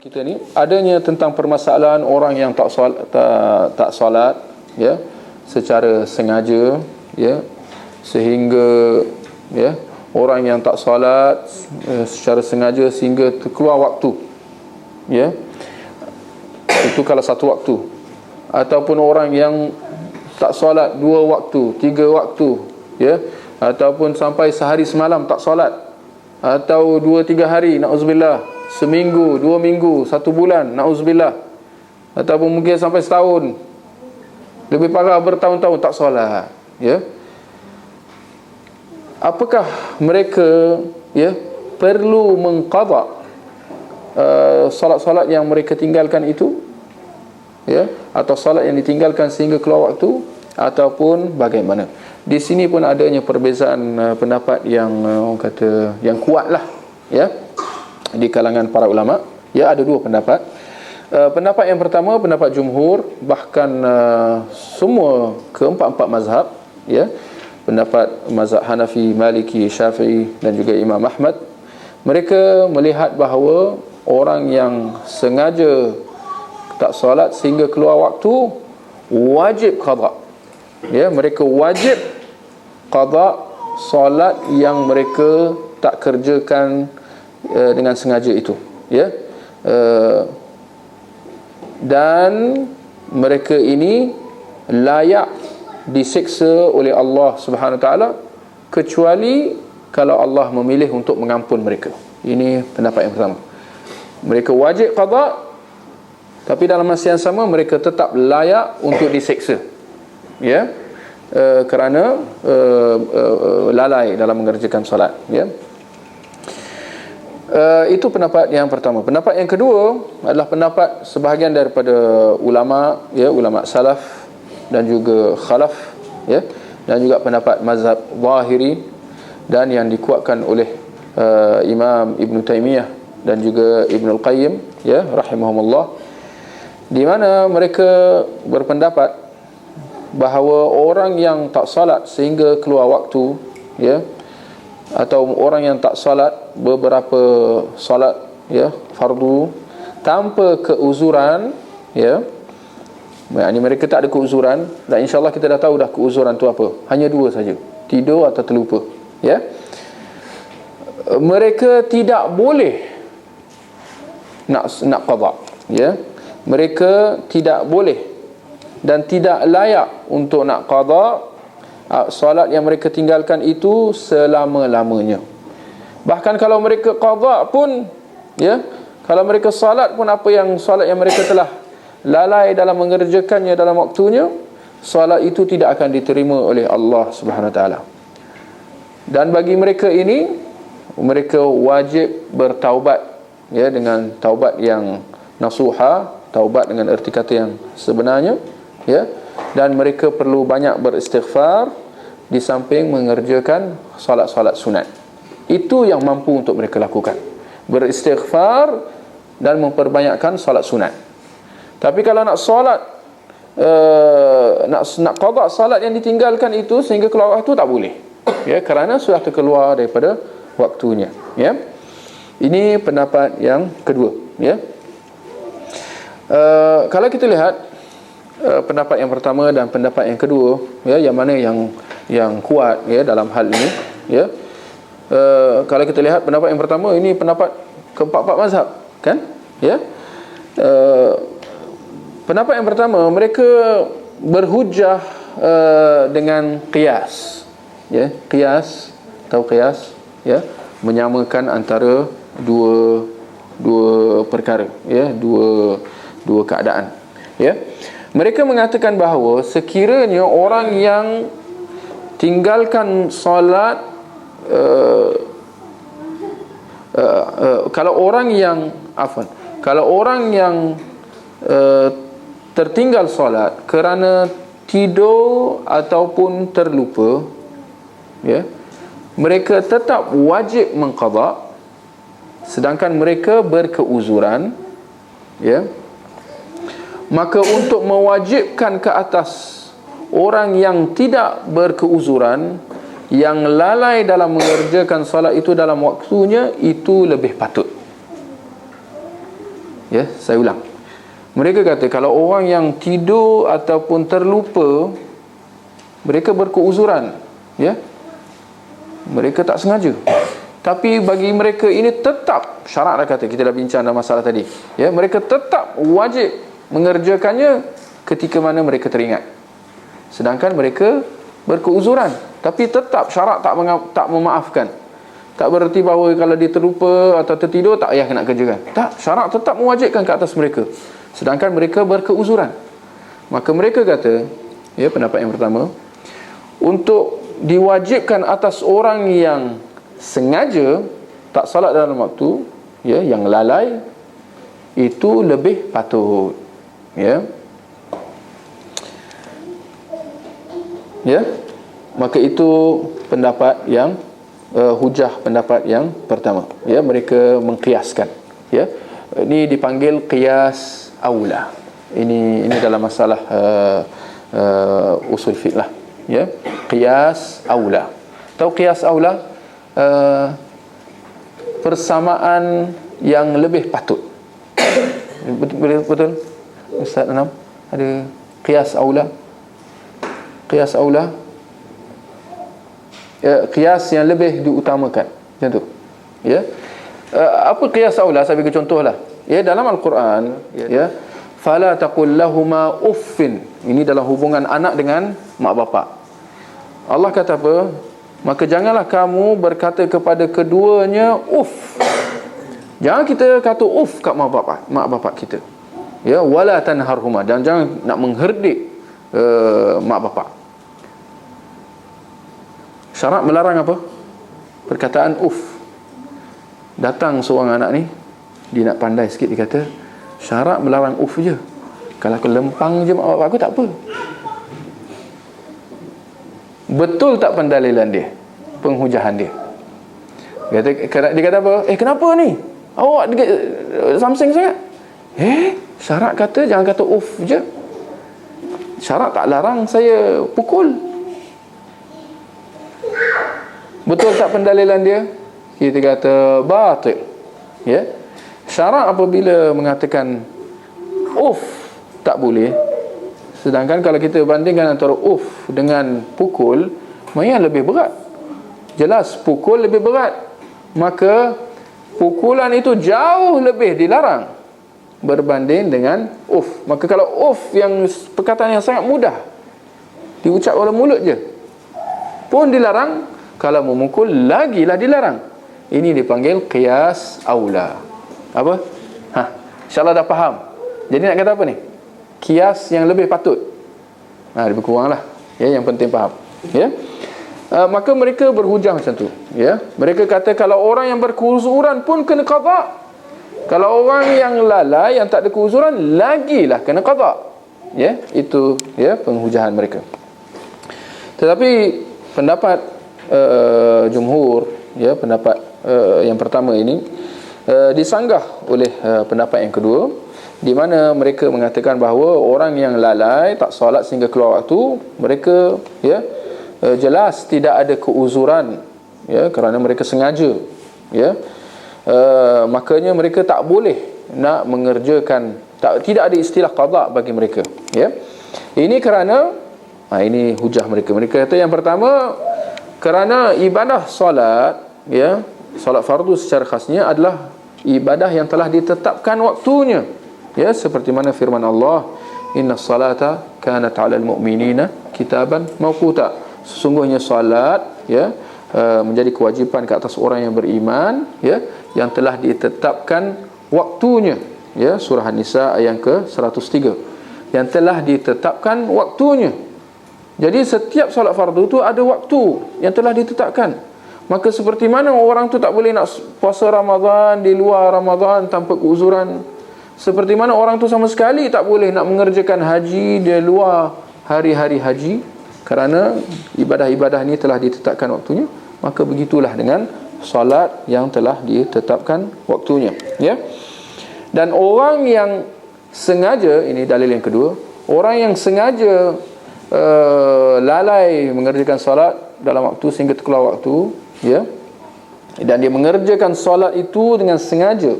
kita ni adanya tentang permasalahan orang yang tak solat tak, tak solat ya secara sengaja ya sehingga ya orang yang tak solat ya, secara sengaja sehingga terkeluar waktu ya. Itu kalau satu waktu. Ataupun orang yang tak solat dua waktu tiga waktu ya ataupun sampai sehari semalam tak solat atau dua tiga hari nauzubillah seminggu, dua minggu, satu bulan, na'udzubillah. Ataupun mungkin sampai setahun. Lebih parah bertahun-tahun tak solat. Ya. Apakah mereka ya perlu mengqadha uh, solat-solat yang mereka tinggalkan itu? Ya, atau solat yang ditinggalkan sehingga keluar waktu ataupun bagaimana? Di sini pun adanya perbezaan uh, pendapat yang uh, kata yang kuatlah, ya di kalangan para ulama ya ada dua pendapat. Uh, pendapat yang pertama pendapat jumhur bahkan uh, semua keempat-empat mazhab ya. Pendapat mazhab Hanafi, Maliki, Syafi'i dan juga Imam Ahmad. Mereka melihat bahawa orang yang sengaja tak solat sehingga keluar waktu wajib qada ya mereka wajib qada solat yang mereka tak kerjakan uh, dengan sengaja itu ya. Uh, dan mereka ini layak disiksa oleh Allah Subhanahu taala kecuali kalau Allah memilih untuk mengampun mereka. Ini pendapat yang pertama. Mereka wajib qada tapi dalam masa yang sama mereka tetap layak untuk disiksa ya. Uh, kerana uh, uh, lalai dalam mengerjakan solat ya Uh, itu pendapat yang pertama. Pendapat yang kedua adalah pendapat sebahagian daripada ulama, ya, ulama salaf dan juga khalaf, ya, dan juga pendapat mazhab Zahiri dan yang dikuatkan oleh uh, Imam Ibn Taymiyah dan juga Ibn Al-Qayyim, ya, rahimahumullah. Di mana mereka berpendapat bahawa orang yang tak salat sehingga keluar waktu, ya, atau orang yang tak salat beberapa salat ya fardu tanpa keuzuran ya. Ini mereka tak ada keuzuran dan insyaallah kita dah tahu dah keuzuran tu apa. Hanya dua saja tidur atau terlupa ya. Mereka tidak boleh nak nak qada ya. Mereka tidak boleh dan tidak layak untuk nak qada Ah, solat yang mereka tinggalkan itu selama-lamanya. Bahkan kalau mereka qada pun ya, kalau mereka salat pun apa yang solat yang mereka telah lalai dalam mengerjakannya dalam waktunya, solat itu tidak akan diterima oleh Allah Subhanahu taala. Dan bagi mereka ini mereka wajib bertaubat ya dengan taubat yang nasuha, taubat dengan erti kata yang sebenarnya ya dan mereka perlu banyak beristighfar di samping mengerjakan solat-solat sunat. Itu yang mampu untuk mereka lakukan. Beristighfar dan memperbanyakkan solat sunat. Tapi kalau nak solat uh, nak nak qada solat yang ditinggalkan itu sehingga keluar waktu tak boleh. Ya kerana sudah terkeluar daripada waktunya. Ya. Ini pendapat yang kedua. Ya. Uh, kalau kita lihat uh, pendapat yang pertama dan pendapat yang kedua ya yang mana yang yang kuat ya dalam hal ini ya. Uh, kalau kita lihat pendapat yang pertama ini pendapat keempat-empat mazhab kan ya. Uh, pendapat yang pertama mereka berhujah uh, dengan qiyas ya. Qiyas tahu qiyas ya. Menyamakan antara dua dua perkara ya dua dua keadaan ya mereka mengatakan bahawa sekiranya orang yang tinggalkan solat uh, uh, uh, kalau orang yang afan kalau orang yang uh, tertinggal solat kerana tidur ataupun terlupa ya mereka tetap wajib mengqada sedangkan mereka berkeuzuran ya maka untuk mewajibkan ke atas orang yang tidak berkeuzuran yang lalai dalam mengerjakan salat itu dalam waktunya itu lebih patut. Ya saya ulang. Mereka kata kalau orang yang tidur ataupun terlupa mereka berkeuzuran ya. Mereka tak sengaja. Tapi bagi mereka ini tetap syarat dah kata kita dah bincang dalam masalah tadi ya. Mereka tetap wajib mengerjakannya ketika mana mereka teringat. Sedangkan mereka berkeuzuran tapi tetap syarat tak tak memaafkan. Tak bererti bahawa kalau dia terlupa atau tertidur tak payah nak kerjakan. Tak syarat tetap mewajibkan ke atas mereka. Sedangkan mereka berkeuzuran. Maka mereka kata ya pendapat yang pertama untuk diwajibkan atas orang yang sengaja tak salat dalam waktu ya yang lalai itu lebih patut ya. Ya. Maka itu pendapat yang uh, hujah pendapat yang pertama. Ya mereka mengkiaskan. Ya. Ini dipanggil qiyas aula. Ini ini dalam masalah uh, uh, usul fiqh lah. Ya. Qiyas aula. Tahu qiyas aula? Uh, persamaan yang lebih patut. Betul betul Ustaz Anam ada qiyas aula? Qiyas aula? Ya, qiyas yang lebih diutamakan. Macam tu. Ya. Uh, apa qiyas aula? Saya bagi contohlah. Ya dalam al-Quran ya, ya fala taqul lahumā uffin. Ini dalam hubungan anak dengan mak bapak. Allah kata apa? Maka janganlah kamu berkata kepada keduanya uff. Jangan kita kata uff kat mak bapak mak bapak kita ya wala tanharhuma dan jangan nak mengherdik uh, mak bapak syarat melarang apa perkataan uff datang seorang anak ni dia nak pandai sikit dia kata syarat melarang uff je kalau aku lempang je mak bapak aku tak apa Betul tak pendalilan dia? Penghujahan dia. Dia kata, dia kata apa? Eh kenapa ni? Awak uh, something sangat? Eh, syarat kata jangan kata off je. Syarat tak larang saya pukul. Betul tak pendalilan dia? Kita kata batil. Ya. Syarat apabila mengatakan off tak boleh Sedangkan kalau kita bandingkan antara uff dengan pukul, mana yang lebih berat? Jelas pukul lebih berat. Maka pukulan itu jauh lebih dilarang berbanding dengan uff. Maka kalau uff yang perkataan yang sangat mudah diucap oleh mulut je pun dilarang, kalau memukul lagilah dilarang. Ini dipanggil qiyas aula. Apa? Ha, insya-Allah dah faham. Jadi nak kata apa ni? kias yang lebih patut ha, lebih kurang lah ya, yang penting faham ya uh, maka mereka berhujah macam tu ya mereka kata kalau orang yang berkuzuran pun kena qada kalau orang yang lalai yang tak ada keuzuran lagilah kena qada ya itu ya penghujahan mereka. Tetapi pendapat uh, jumhur ya pendapat uh, yang pertama ini uh, disanggah oleh uh, pendapat yang kedua di mana mereka mengatakan bahawa orang yang lalai tak solat sehingga keluar waktu mereka ya eh, jelas tidak ada keuzuran ya kerana mereka sengaja ya uh, makanya mereka tak boleh nak mengerjakan tak tidak ada istilah qada bagi mereka ya. Ini kerana ha, ini hujah mereka. Mereka kata yang pertama kerana ibadah solat ya solat fardu secara khasnya adalah ibadah yang telah ditetapkan waktunya ya. Seperti mana firman Allah inna salata kanat 'alal mu'minina kitaban mawquta. Sesungguhnya salat ya uh, menjadi kewajipan ke atas orang yang beriman ya yang telah ditetapkan waktunya. Ya surah an-nisa ayat ke 103 yang telah ditetapkan waktunya. Jadi setiap solat fardu tu ada waktu yang telah ditetapkan. Maka seperti mana orang tu tak boleh nak puasa Ramadan di luar Ramadan tanpa keuzuran. Seperti mana orang tu sama sekali tak boleh nak mengerjakan haji di luar hari-hari haji. Kerana ibadah-ibadah ni telah ditetapkan waktunya, maka begitulah dengan solat yang telah ditetapkan waktunya, ya. Dan orang yang sengaja ini dalil yang kedua, orang yang sengaja uh, lalai mengerjakan solat dalam waktu sehingga terkeluar waktu, ya. Dan dia mengerjakan solat itu dengan sengaja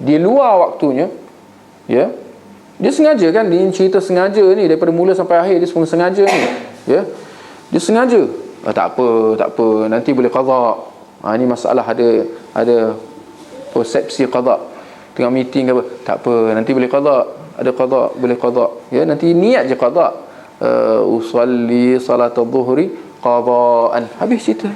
di luar waktunya, ya dia sengaja kan dia cerita sengaja ni daripada mula sampai akhir dia semua sengaja ni ya dia sengaja ah, tak apa tak apa nanti boleh qada ha, ni masalah ada ada persepsi qada tengah meeting ke apa? Tak apa nanti boleh qada ada qada boleh qada ya nanti niat je qada uh, usalli salat adh-dhuhri qadaan habis cerita.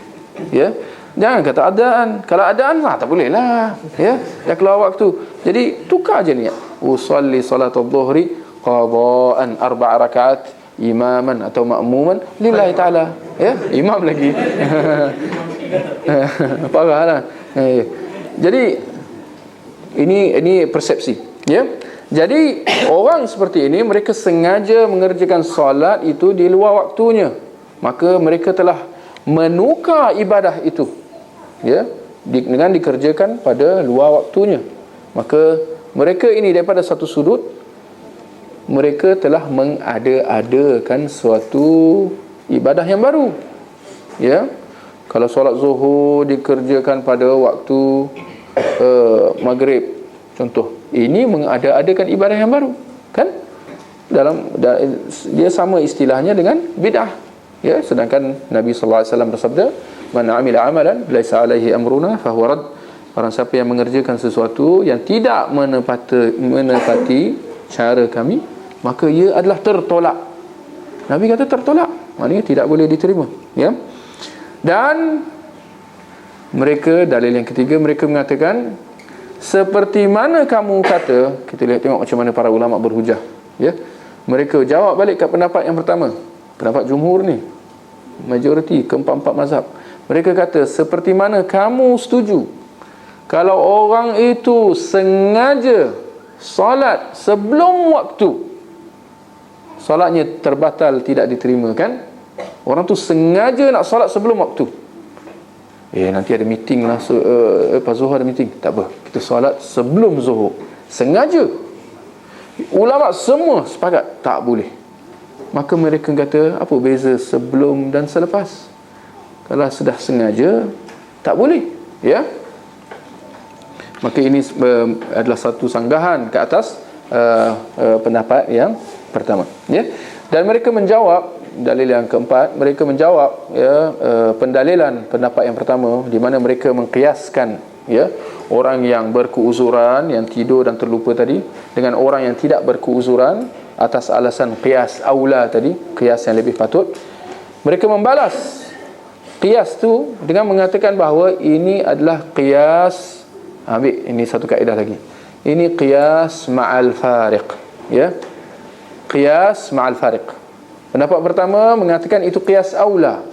Ya jangan kata adaan. Kalau adaan lah tak boleh lah. Ya dah keluar waktu. Jadi tukar je niat. Usalli salat adh-dhuhri qadaan arba' rakaat imaman atau makmuman lillahi taala. Ya imam lagi. Parahlah. Eh. jadi ini ini persepsi ya. Jadi orang seperti ini mereka sengaja mengerjakan solat itu di luar waktunya. Maka mereka telah menukar ibadah itu ya dengan dikerjakan pada luar waktunya. Maka mereka ini daripada satu sudut mereka telah mengada-adakan suatu ibadah yang baru. Ya. Kalau solat zuhur dikerjakan pada waktu uh, maghrib. Contoh ini mengada-adakan ibadah yang baru kan? Dalam dia sama istilahnya dengan bidah. Ya sedangkan Nabi sallallahu alaihi wasallam bersabda man amila amalan laisa alaihi amruna fahuwa rad. Orang siapa yang mengerjakan sesuatu yang tidak menepati, menepati cara kami, maka ia adalah tertolak. Nabi kata tertolak. Maknanya tidak boleh diterima. Ya. Dan mereka, dalil yang ketiga, mereka mengatakan, seperti mana kamu kata, kita lihat tengok macam mana para ulama berhujah. Ya. Mereka jawab balik ke pendapat yang pertama. Pendapat jumhur ni. Majoriti, keempat-empat mazhab. Mereka kata, seperti mana kamu setuju kalau orang itu sengaja solat sebelum waktu solatnya terbatal tidak diterima kan orang tu sengaja nak solat sebelum waktu. Eh nanti ada meeting lah so, uh, lepas zuhur ada meeting. Tak apa kita solat sebelum zuhur. Sengaja. Ulama semua sepakat tak boleh. Maka mereka kata apa beza sebelum dan selepas? Kalau sudah sengaja tak boleh ya? Maka ini uh, adalah satu sanggahan ke atas uh, uh, pendapat yang pertama ya. Dan mereka menjawab dalil yang keempat mereka menjawab ya uh, pendalilan pendapat yang pertama di mana mereka mengkiaskan ya orang yang berkeuzuran yang tidur dan terlupa tadi dengan orang yang tidak berkeuzuran atas alasan qiyas aula tadi qiyas yang lebih patut. Mereka membalas qiyas tu dengan mengatakan bahawa ini adalah qiyas ambil ini satu kaedah lagi. Ini qiyas ma'al fariq ya qiyas ma'al fariq. Pendapat pertama mengatakan itu qiyas aula.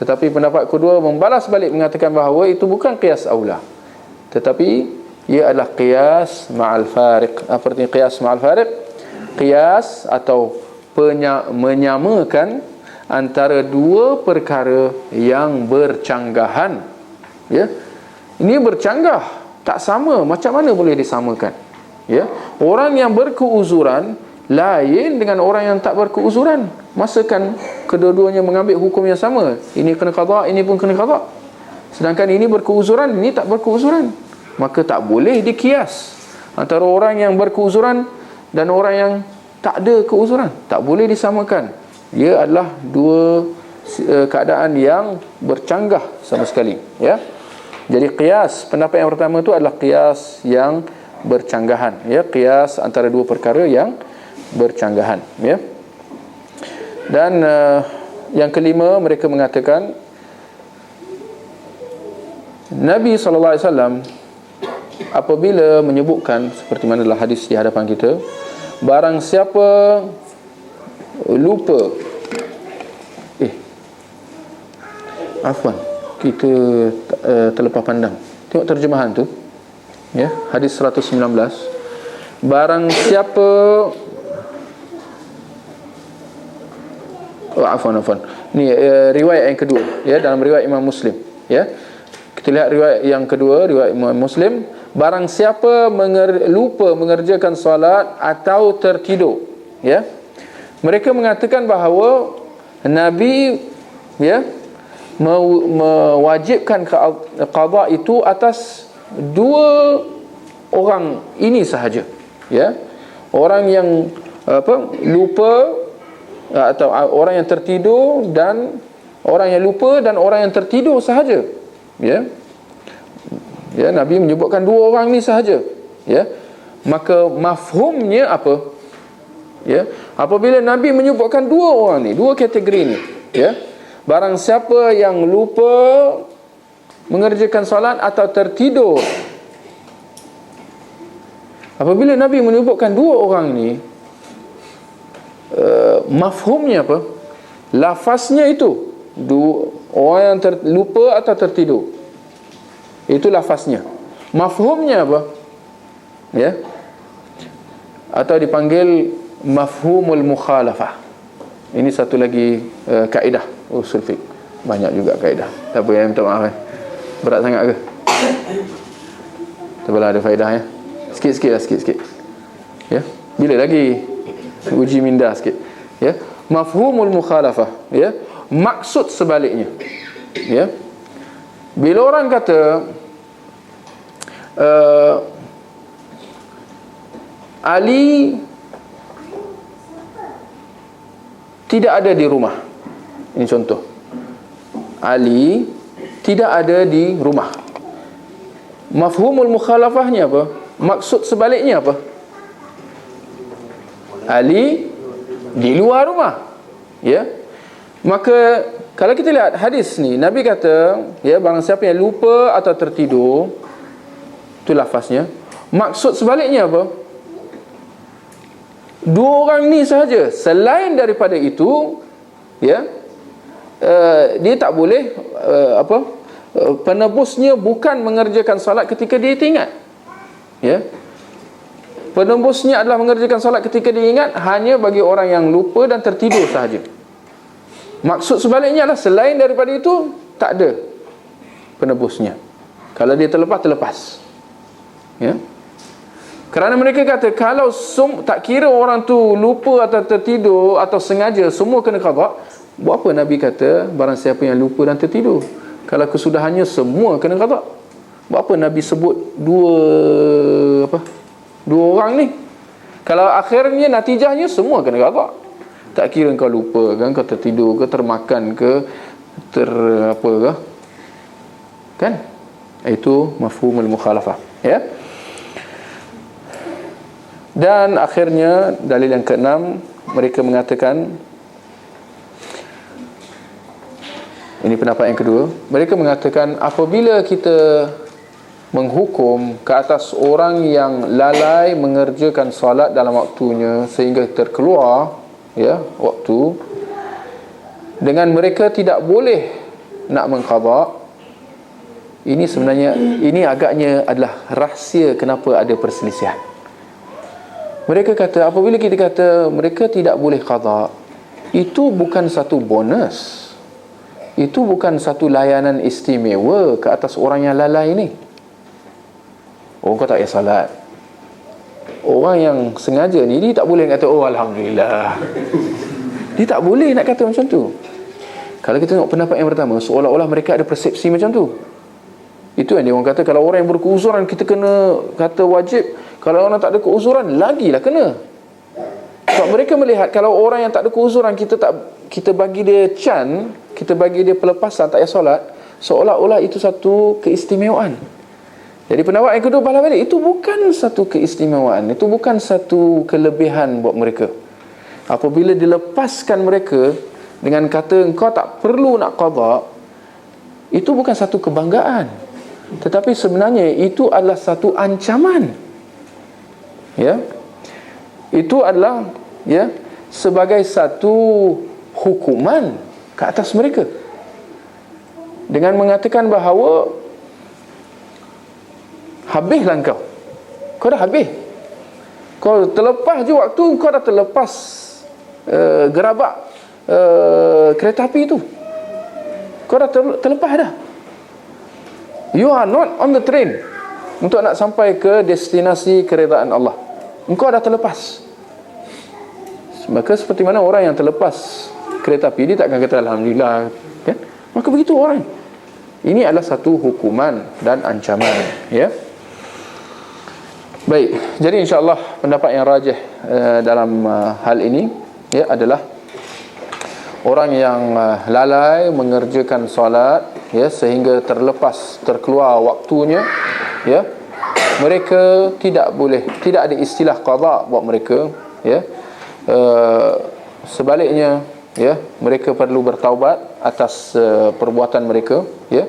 Tetapi pendapat kedua membalas balik mengatakan bahawa itu bukan qiyas aula. Tetapi ia adalah qiyas ma'al fariq. Apa artinya qiyas ma'al fariq? Qiyas atau penya, menyamakan antara dua perkara yang bercanggahan. Ya? Ini bercanggah. Tak sama macam mana boleh disamakan. Ya? Orang yang berkeuzuran lain dengan orang yang tak berkeuzuran. Masakan kedua-duanya mengambil hukum yang sama. Ini kena qada ini pun kena qada sedangkan ini berkeuzuran ini tak berkeuzuran. Maka tak boleh dikias antara orang yang berkeuzuran dan orang yang tak ada keuzuran. Tak boleh disamakan. Ia adalah dua uh, keadaan yang bercanggah sama sekali ya. Jadi qiyas pendapat yang pertama itu adalah qiyas yang bercanggahan ya. Qiyas antara dua perkara yang bercanggahan ya. Dan uh, yang kelima mereka mengatakan Nabi sallallahu alaihi wasallam apabila menyebutkan seperti mana dalam hadis di hadapan kita barang siapa lupa eh afwan kita uh, terlepas pandang tengok terjemahan tu ya hadis 119 barang siapa afwan afwan. Ni uh, riwayat yang kedua ya dalam riwayat Imam Muslim ya. Kita lihat riwayat yang kedua riwayat Imam Muslim. Barang siapa menger- lupa mengerjakan solat atau tertidur ya. Mereka mengatakan bahawa Nabi ya mewajibkan qada itu atas dua orang ini sahaja ya. Orang yang apa lupa atau orang yang tertidur dan orang yang lupa dan orang yang tertidur sahaja. Ya. Ya nabi menyebutkan dua orang ni sahaja. Ya. Maka mafhumnya apa? Ya. Apabila nabi menyebutkan dua orang ni dua kategori ni ya. Barang siapa yang lupa mengerjakan solat atau tertidur apabila nabi menyebutkan dua orang ni uh, mafhumnya apa? Lafaznya itu. Dua orang yang terlupa atau tertidur. Itu lafaznya. Mafhumnya apa? Ya? Atau dipanggil mafhumul mukhalafah. Ini satu lagi uh, kaedah. Usul fiqh. Banyak juga kaedah. Tak apa yang minta maaf eh. berat sangat ke? Tak ada faedah ya? Sikit-sikit lah sikit-sikit. Ya? Bila lagi uji minda sikit. Ya. Mafhumul mukhalafah ya. Maksud sebaliknya ya. Bila orang kata uh, Ali tidak ada di rumah. Ini contoh. Ali tidak ada di rumah. Mafhumul mukhalafahnya apa? Maksud sebaliknya apa Ali di luar rumah. Ya. Maka kalau kita lihat hadis ni Nabi kata ya barang siapa yang lupa atau tertidur itu lafaznya. Maksud sebaliknya apa? Dua orang ni sahaja. Selain daripada itu ya uh, dia tak boleh uh, apa uh, penebusnya bukan mengerjakan solat ketika dia ingat ya Penembusnya adalah mengerjakan solat ketika diingat hanya bagi orang yang lupa dan tertidur sahaja. Maksud sebaliknya adalah selain daripada itu tak ada penebusnya. Kalau dia terlepas terlepas. Ya. Kerana mereka kata kalau sum, tak kira orang tu lupa atau tertidur atau sengaja semua kena qada, buat apa Nabi kata barang siapa yang lupa dan tertidur? Kalau kesudahannya semua kena qada. Buat apa Nabi sebut dua? Dua orang ni. Kalau akhirnya natijahnya semua kena gagak Tak kira kau lupa kan Kau tertidur ke termakan ke Ter apa ke? Kan? Itu mafhumul mukhalafah Ya? Dan akhirnya dalil yang keenam mereka mengatakan ini pendapat yang kedua mereka mengatakan apabila kita menghukum ke atas orang yang lalai mengerjakan solat dalam waktunya sehingga terkeluar ya waktu dengan mereka tidak boleh nak mengqada. Ini sebenarnya ini agaknya adalah rahsia kenapa ada perselisihan. Mereka kata apabila kita kata mereka tidak boleh qada itu bukan satu bonus. Itu bukan satu layanan istimewa ke atas orang yang lalai ini Oh kau tak payah salat. Orang yang sengaja ni Dia tak boleh kata Oh Alhamdulillah. Dia tak boleh nak kata macam tu. Kalau kita tengok pendapat yang pertama Seolah-olah mereka ada persepsi macam tu. Itu yang dia orang kata Kalau orang yang berkeuzuran Kita kena kata wajib. Kalau orang tak ada keuzuran Lagilah kena. Sebab mereka melihat Kalau orang yang tak ada keuzuran Kita tak kita bagi dia can Kita bagi dia pelepasan Tak payah solat Seolah-olah itu satu keistimewaan jadi pendapat yang kedua bala balik itu bukan satu keistimewaan, itu bukan satu kelebihan buat mereka. Apabila dilepaskan mereka dengan kata engkau tak perlu nak qada, itu bukan satu kebanggaan. Tetapi sebenarnya itu adalah satu ancaman. Ya. Itu adalah ya sebagai satu hukuman ke atas mereka. Dengan mengatakan bahawa Habislah kau. Kau dah habis. Kau terlepas je waktu Kau dah terlepas uh, Gerabak uh, Kereta api tu. Kau dah terlepas dah. You are not on the train Untuk nak sampai ke destinasi keredaan Allah. Engkau dah terlepas. Maka seperti mana orang yang terlepas kereta api Dia takkan kata Alhamdulillah kan? Maka begitu orang. Ini adalah satu hukuman dan ancaman Ya Baik, jadi insya-Allah pendapat yang rajih uh, dalam uh, hal ini ya adalah orang yang uh, lalai mengerjakan solat ya sehingga terlepas terkeluar waktunya ya mereka tidak boleh tidak ada istilah qada buat mereka ya. Uh, sebaliknya ya mereka perlu bertaubat atas uh, perbuatan mereka ya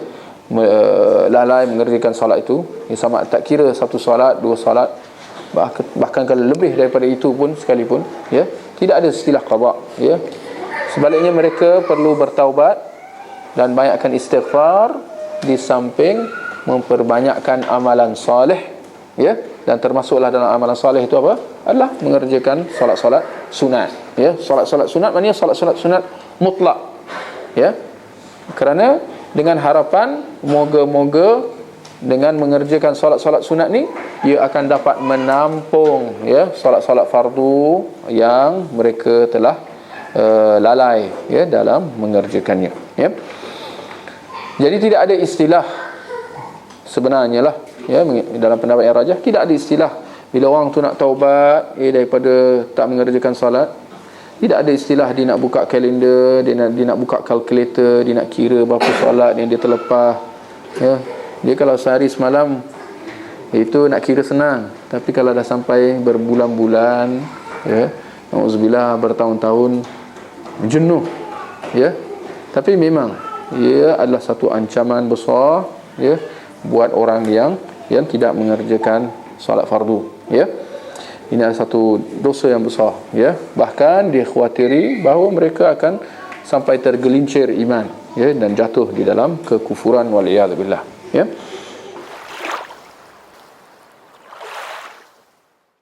lalai mengerjakan solat itu ya, sama tak kira satu solat dua solat bahkan, bahkan kalau lebih daripada itu pun sekalipun ya tidak ada istilah qada ya. Sebaliknya mereka perlu bertaubat dan banyakkan istighfar di samping memperbanyakkan amalan soleh ya. Dan termasuklah dalam amalan soleh itu apa? Adalah mengerjakan solat-solat sunat ya. Solat-solat sunat maknanya solat-solat sunat mutlak ya. Kerana dengan harapan moga-moga dengan mengerjakan solat-solat sunat ni ia akan dapat menampung ya solat-solat fardu yang mereka telah uh, lalai ya dalam mengerjakannya ya. Jadi tidak ada istilah sebenarnya lah ya dalam pendapat yang rajah tidak ada istilah. Bila orang tu nak taubat eh daripada tak mengerjakan solat tidak ada istilah dia nak buka kalender dia nak dia nak buka kalkulator dia nak kira berapa solat yang dia terlepas ya. Dia kalau sehari semalam itu nak kira senang. Tapi kalau dah sampai berbulan-bulan ya auzubillah bertahun-tahun jenuh ya. Tapi memang ia adalah satu ancaman besar ya buat orang yang yang tidak mengerjakan solat fardu ya ini adalah satu dosa yang besar ya. Bahkan dikhawatiri bahawa mereka akan sampai tergelincir iman ya dan jatuh di dalam kekufuran wal billah ya